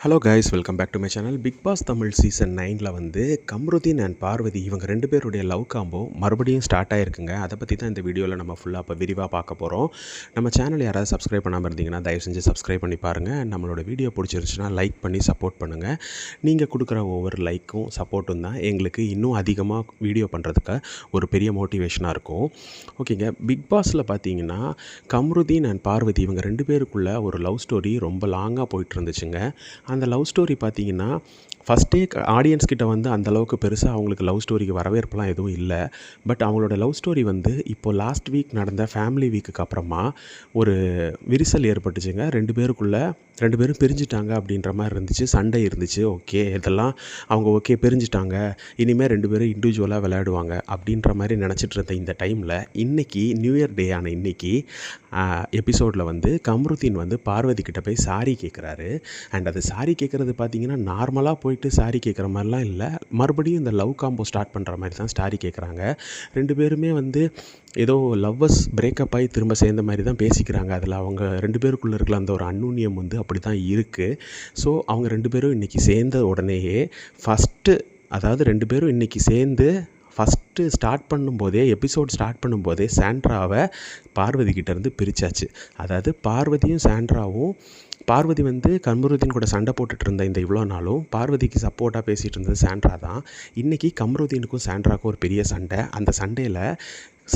Hello guys welcome back to my channel Bigg Boss Tamil season நைனில் வந்து Kamrudeen and Parvathi இவங்க ரெண்டு பேருடைய லவ் காம்போ மறுபடியும் ஸ்டார்ட் ஆகிருக்குங்க அதை பற்றி தான் இந்த வீடியோவில் நம்ம ஃபுல்லாக இப்போ விரிவாக பார்க்க போகிறோம் நம்ம சேனல் யாராவது சப்ஸ்கிரைப் பண்ணாமல் இருந்தீங்கன்னா தயவு செஞ்சு சப்ஸ்கிரைப் பண்ணி பாருங்கள் நம்மளோட வீடியோ பிடிச்சிருச்சுன்னா லைக் பண்ணி சப்போர்ட் பண்ணுங்கள் நீங்கள் கொடுக்குற ஒவ்வொரு லைக்கும் சப்போர்ட்டும் தான் எங்களுக்கு இன்னும் அதிகமாக வீடியோ பண்ணுறதுக்கு ஒரு பெரிய மோட்டிவேஷனாக இருக்கும். ஓகேங்க பிக் பாஸில் பார்த்தீங்கன்னா கம்ருதீன் அண்ட் பார்வதி இவங்க ரெண்டு பேருக்குள்ள ஒரு லவ் ஸ்டோரி ரொம்ப லாங்காக போயிட்டு இருந்துச்சுங்க. அந்த லவ் ஸ்டோரி பார்த்தீங்கன்னா ஃபஸ்ட்டே ஆடியன்ஸ் கிட்ட வந்து அந்த அளவுக்கு பெருசாக அவங்களுக்கு லவ் ஸ்டோரிக்கு வரவேற்பெலாம் எதுவும் இல்லை. பட் அவங்களோட லவ் ஸ்டோரி வந்து இப்போ லாஸ்ட் வீக் நடந்த ஃபேமிலி வீக்குக்கு அப்புறமா ஒரு விரிசல் ஏற்பட்டுச்சுங்க. ரெண்டு பேருக்குள்ளே ரெண்டு பேரும் பிரிஞ்சுட்டாங்க அப்படின்ற மாதிரி இருந்துச்சு. சண்டை இருந்துச்சு. ஓகே இதெல்லாம் அவங்க ஓகே பிரிஞ்சுட்டாங்க. இனிமேல் ரெண்டு பேரும் இண்டிவிஜுவலாக விளையாடுவாங்க அப்படின்ற மாதிரி நினச்சிட்டு இருந்த இந்த டைமில் இன்றைக்கி நியூ இயர் டே ஆன இன்றைக்கி எபிசோடில் வந்து கம்ருதீன் வந்து பார்வதி கிட்ட போய் சாரி கேட்குறாரு அண்ட் அது சாரி கேட்குறது பார்த்தீங்கன்னா நார்மலாக போய் போயிட்டு சாரி கேட்குற மாதிரிலாம் இல்லை. மறுபடியும் இந்த லவ் காம்போ ஸ்டார்ட் பண்ணுற மாதிரி தான் ஸ்டாரி கேட்குறாங்க. ரெண்டு பேருமே வந்து ஏதோ லவ்வர்ஸ் பிரேக்கப் ஆகி திரும்ப சேர்ந்த மாதிரி தான் பேசிக்கிறாங்க. அதில் அவங்க ரெண்டு பேருக்குள்ளே இருக்கிற அந்த ஒரு அந்நுண்ணியம் வந்து அப்படி தான் இருக்குது ஸோ அவங்க ரெண்டு பேரும் இன்றைக்கி சேர்ந்த உடனேயே ஃபஸ்ட்டு அதாவது ரெண்டு பேரும் இன்றைக்கி சேர்ந்து ஃபஸ்ட்டு ஸ்டார்ட் பண்ணும்போதே எபிசோட் ஸ்டார்ட் பண்ணும்போதே சாண்ட்ராவை பார்வதி கிட்டேருந்து பிரித்தாச்சு அதாவது பார்வதியும் சாண்ட்ராவும் பார்வதி வந்து கம்ருதீன் கூட சண்டை போட்டுட்டு இருந்த இந்த இவ்வளோ நாளும் பார்வதிக்கு சப்போர்ட்டாக பேசிகிட்டு இருந்தது சாண்ட்ரா தான். இன்றைக்கி கம்ருதீனுக்கும் சாண்ட்ராக்கும் ஒரு பெரிய சண்டை. அந்த சண்டையில்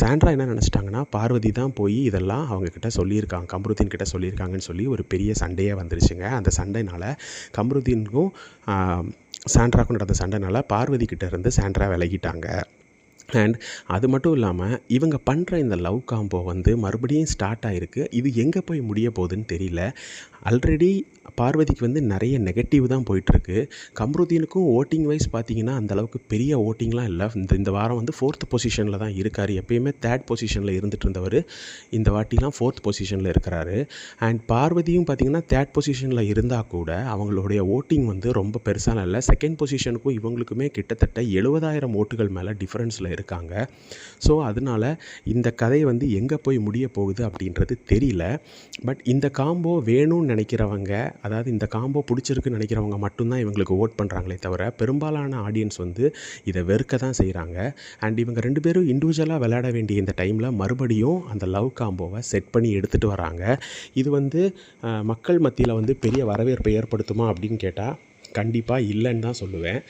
சாண்ட்ரா என்ன நினச்சிட்டாங்கன்னா பார்வதி தான் போய் இதெல்லாம் அவங்கக்கிட்ட சொல்லியிருக்காங்க கம்ருதீன் கிட்ட சொல்லியிருக்காங்கன்னு சொல்லி ஒரு பெரிய சண்டையே வந்துருச்சுங்க. அந்த சண்டைனால் கம்ருதீனுக்கும் சாண்ட்ராக்கும் நடந்த சண்டைனால பார்வதி கிட்ட இருந்து சாண்ட்ரா விலகிட்டாங்க. அண்ட் அது மட்டும் இல்லாமல் இவங்க பண்ணுற இந்த லவ் காம்போ வந்து மறுபடியும் ஸ்டார்ட் ஆகிருக்கு இது எங்கே போய் முடிய போகுதுன்னு தெரியல. ஆல்ரெடி பார்வதிக்கு வந்து நிறைய நெகட்டிவ் தான் போயிட்டுருக்கு. கம்ருதீனுக்கும் ஓட்டிங் வைஸ் பார்த்தீங்கன்னா அந்தளவுக்கு பெரிய ஓட்டிங்லாம் இல்லை. இந்த இந்த வாரம் வந்து ஃபோர்த் பொசிஷனில் தான் இருக்கார். எப்பயுமே தேர்ட் பொசிஷனில் இருந்துட்டு இருந்தவர். இந்த வாட்டிலாம் ஃபோர்த் பொசிஷனில் இருக்கிறாரு. அண்ட் பார்வதியும் பார்த்திங்கன்னா தேர்ட் பொசிஷனில் இருந்தால் கூட அவங்களுடைய ஓட்டிங் வந்து ரொம்ப பெருசாக இல்லை. செகண்ட் பொசிஷனுக்கும் இவங்களுக்குமே கிட்டத்தட்ட எழுபதாயிரம் ஓட்டுகள் மேலே டிஃப்ரென்ஸில் இருக்காங்க. ஸோ அதனால் இந்த கதை வந்து எங்கே போய் முடிய போகுது அப்படின்றது தெரியல. பட் இந்த காம்போ வேணும்னு நினைக்கிறவங்க அதாவது இந்த காம்போ பிடிச்சிருக்குன்னு நினைக்கிறவங்க மட்டும்தான் இவங்களுக்கு ஓட் பண்ணுறாங்களே தவிர பெரும்பாலான ஆடியன்ஸ் வந்து இதை வெறுக்க தான் செய்கிறாங்க அண்ட் இவங்க ரெண்டு பேரும் இண்டிவிஜுவலாக விளையாட வேண்டிய இந்த டைமில் மறுபடியும் அந்த லவ் காம்போவை செட் பண்ணி எடுத்துகிட்டு வராங்க. இது வந்து மக்கள் மத்தியில் வந்து பெரிய வரவேற்பை ஏற்படுத்துமா அப்படின்னு கேட்டால் கண்டிப்பாக இல்லைன்னு தான் சொல்லுவேன்.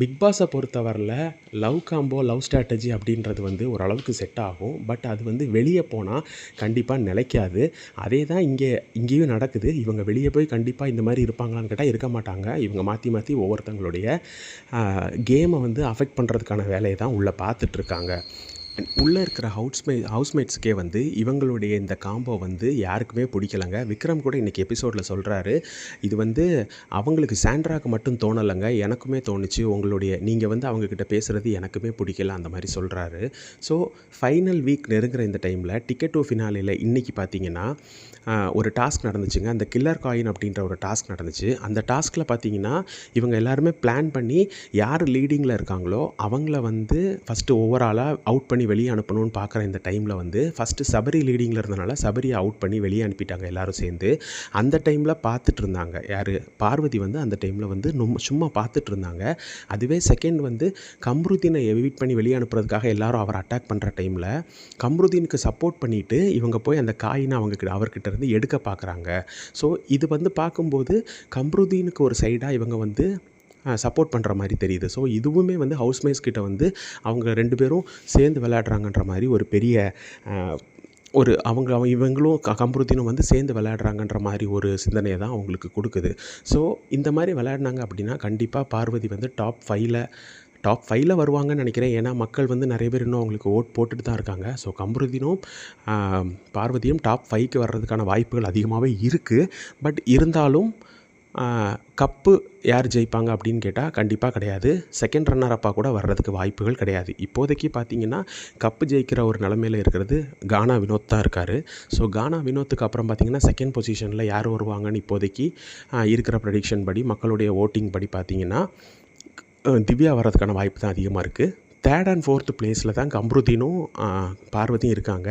பிக் பாஸை பொறுத்தவரையில் லவ் காம்போ லவ் ஸ்ட்ராட்டஜி அப்படின்றது வந்து ஓரளவுக்கு செட் ஆகும். பட் அது வந்து வெளியே போனால் கண்டிப்பாக நிலைக்காது. அதே தான் இங்கே இங்கேயும் நடக்குது. இவங்க வெளியே போய் கண்டிப்பாக இந்த மாதிரி இருப்பாங்களான்னு கேட்டால் இருக்க மாட்டாங்க. இவங்க மாற்றி மாற்றி ஒவ்வொருத்தங்களுடைய கேமை வந்து அஃபெக்ட் பண்ணுறதுக்கான வேலையை தான் உள்ளே பார்த்துட்ருக்காங்க உள்ளே இருக்கிற ஹவுஸ்மே ஹவுஸ்மேட்ஸ்க்கே வந்து இவங்களுடைய இந்த காம்போ வந்து யாருக்குமே பிடிக்கலங்க. விக்ரம் கூட இன்றைக்கி எபிசோடில் சொல்கிறாரு இது வந்து அவங்களுக்கு சாண்ட்ராக்கு மட்டும் தோணலைங்க. எனக்குமே தோணுச்சு. உங்களுடைய நீங்கள் வந்து அவங்கக்கிட்ட பேசுகிறது எனக்குமே பிடிக்கல அந்த மாதிரி சொல்கிறாரு ஸோ ஃபைனல் வீக் நெருங்குற இந்த டைமில் டிக்கெட் டூ ஃபினாலில் இன்றைக்கி பார்த்தீங்கன்னா ஒரு டாஸ்க் நடந்துச்சுங்க. அந்த கில்லர் காயின் அப்படின்ற ஒரு டாஸ்க் நடந்துச்சு. அந்த டாஸ்கில் பார்த்தீங்கன்னா இவங்க எல்லாருமே பிளான் பண்ணி யார் லீடிங்கில் இருக்காங்களோ அவங்கள வந்து ஃபஸ்ட்டு ஓவராலாக அவுட் பண்ணி வெளியே அனுப்பணும்னு பார்க்குற இந்த டைமில் வந்து ஃபஸ்ட்டு சபரி லீடிங்கில் இருந்தனால சபரியை அவுட் பண்ணி வெளியே அனுப்பிட்டாங்க எல்லாரும் சேர்ந்து. அந்த டைமில் பார்த்துட்டு இருந்தாங்க. யார்? பார்வதி வந்து அந்த டைமில் வந்து சும்மா பார்த்துட்டு இருந்தாங்க. அதுவே செகண்ட் வந்து கம்ருதீனை எவிட் பண்ணி வெளியே அனுப்புறதுக்காக எல்லாரும் அவர் அட்டாக் பண்ணுற டைமில் கம்ருதீனுக்கு சப்போர்ட் பண்ணிவிட்டு இவங்க போய் அந்த காயினை அவங்க அவர்கிட்ட இருந்து எடுக்க பார்க்குறாங்க. ஸோ இது வந்து பார்க்கும்போது கம்ருதீனுக்கு ஒரு சைடாக இவங்க வந்து சப்போர்ட் பண்ணுற மாதிரி தெரியுது. ஸோ இதுவுமே வந்து ஹவுஸ்மேட்ஸ் கிட்ட வந்து அவங்க ரெண்டு பேரும் சேர்ந்து விளையாடுறாங்கன்ற மாதிரி ஒரு பெரிய ஒரு அவங்க அவங்க இவங்களும் க கம்ருதீனும் வந்து சேர்ந்து விளையாடுறாங்கன்ற மாதிரி ஒரு சிந்தனையை தான் அவங்களுக்கு கொடுக்குது. ஸோ இந்த மாதிரி விளையாடினாங்க அப்படின்னா கண்டிப்பாக பார்வதி வந்து டாப் ஃபைவ்ல டாப் ஃபைவ்ல வருவாங்கன்னு நினைக்கிறேன். ஏன்னா மக்கள் வந்து நிறைய பேர் இன்னும் அவங்களுக்கு ஓட் போட்டுட்டு தான் இருக்காங்க. ஸோ கம்புருதீனும் பார்வதியும் டாப் ஃபைவ்க்கு வர்றதுக்கான வாய்ப்புகள் அதிகமாகவே இருக்குது பட் இருந்தாலும் கப்பு யார் ஜெயிப்பாங்க அப்படின்னு கேட்டால் கண்டிப்பாக கிடையாது. செகண்ட் ரன்னர் அப்பாக கூட வர்றதுக்கு வாய்ப்புகள் கிடையாது. இப்போதைக்கு பார்த்தீங்கன்னா கப்பு ஜெயிக்கிற ஒரு நிலமையில் இருக்கிறது கானா வினோத் தான் இருக்கார். ஸோ கானா வினோத்துக்கு அப்புறம் பார்த்தீங்கன்னா செகண்ட் பொசிஷனில் யார் வருவாங்கன்னு இப்போதைக்கு இருக்கிற ப்ரெடிக்ஷன் படி மக்களுடைய ஓட்டிங் படி பார்த்தீங்கன்னா திவ்யா வர்றதுக்கான வாய்ப்பு தான் அதிகமாக இருக்குது தேர்ட் அண்ட் ஃபோர்த்து பிளேஸில் தான் கம்ருதீனும் பார்வதியும் இருக்காங்க.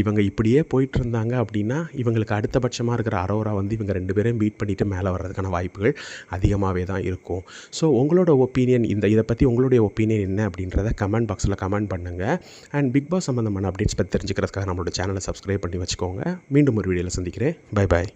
இவங்க இப்படியே போயிட்டு இருந்தாங்க அப்படின்னா இவங்களுக்கு அடுத்தபட்சமாக இருக்கிற அரோரா வந்து இவங்க ரெண்டு பேரையும் பீட் பண்ணிவிட்டு மேலே வர்றதுக்கான வாய்ப்புகள் அதிகமாகவே தான் இருக்கும். ஸோ உங்களோட ஒப்பீனியன் இந்த இதை பற்றி உங்களுடைய ஒப்பீனியன் என்ன அப்படின்றத கமெண்ட் பாக்ஸில் கமெண்ட் பண்ணுங்கள் அண்ட் பிக் பாஸ் சம்மந்தமான அப்டேட்ஸ் பற்றி தெரிஞ்சுக்கிறதுக்காக நம்மளோட சேனலை சப்ஸ்கிரைப் பண்ணி வச்சுக்கோங்க. மீண்டும் ஒரு வீடியோவில் சந்திக்கிறேன். Bye bye